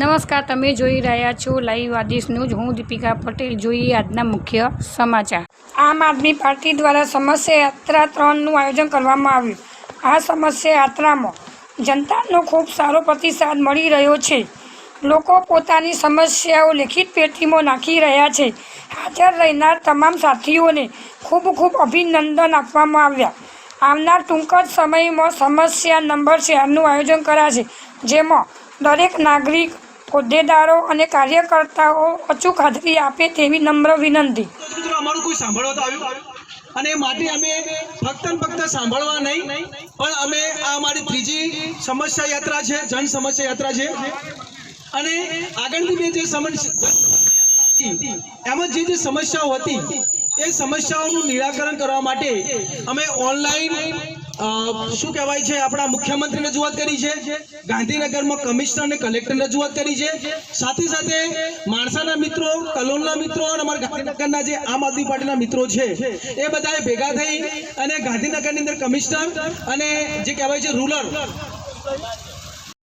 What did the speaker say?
નમસ્કાર, તમે જોઈ રહ્યા છો લાઈવ આદેશ ન્યૂઝ હું દીપિકા પટેલ. જોઈએ આજના મુખ્ય સમાચાર. આમ આદમી પાર્ટી દ્વારા સમસ્યા યાત્રા ત્રણનું આયોજન કરવામાં આવ્યું. આ સમસ્યા યાત્રામાં જનતાનો ખૂબ સારો પ્રતિસાદ મળી રહ્યો છે. લોકો પોતાની સમસ્યાઓ લેખિત પેટીમાં નાખી રહ્યા છે. હાજર રહેનાર તમામ સાથીઓને ખૂબ ખૂબ અભિનંદન આપવામાં આવ્યા. આવનાર ટૂંક જ સમયમાં સમસ્યા નંબર ચારનું આયોજન કરાશે, જેમાં દરેક નાગરિક હોદ્દેદારો અને કાર્યકર્તાઓ અચૂક હાજરી આપે તેવી નમ્ર વિનંતી. અમારું કોઈ સાંભળવા તો આવ્યું? અને માટે અમે ફક્ત ફક્ત સાંભળવા નહીં, પણ અમે આ અમારી ત્રીજી સમસ્યા યાત્રા છે, જન સમસ્યા યાત્રા છે. અને આગળની બે જે સમસ્યા એમાં જે જે સમસ્યાઓ હતી, એ સમસ્યાઓનું નિરાકરણ કરવા માટે અમે ઓનલાઈન શું કહેવાય છે? આપણા મુખ્યમંત્રી રજૂઆત કરી છે. ગાંધીનગરમાં કમિશનર અને કલેક્ટર રજૂઆત કરી છે. સાથે સાથે માણસાના મિત્રો, કલોલના મિત્રો અને અમારા ગાંધીનગરના જે આમ આદમી પાર્ટીના મિત્રો છે, એ બધાએ ભેગા થઈ અને ગાંધીનગરની અંદર કમિશનર અને જે કહેવાય છે, રૂરલ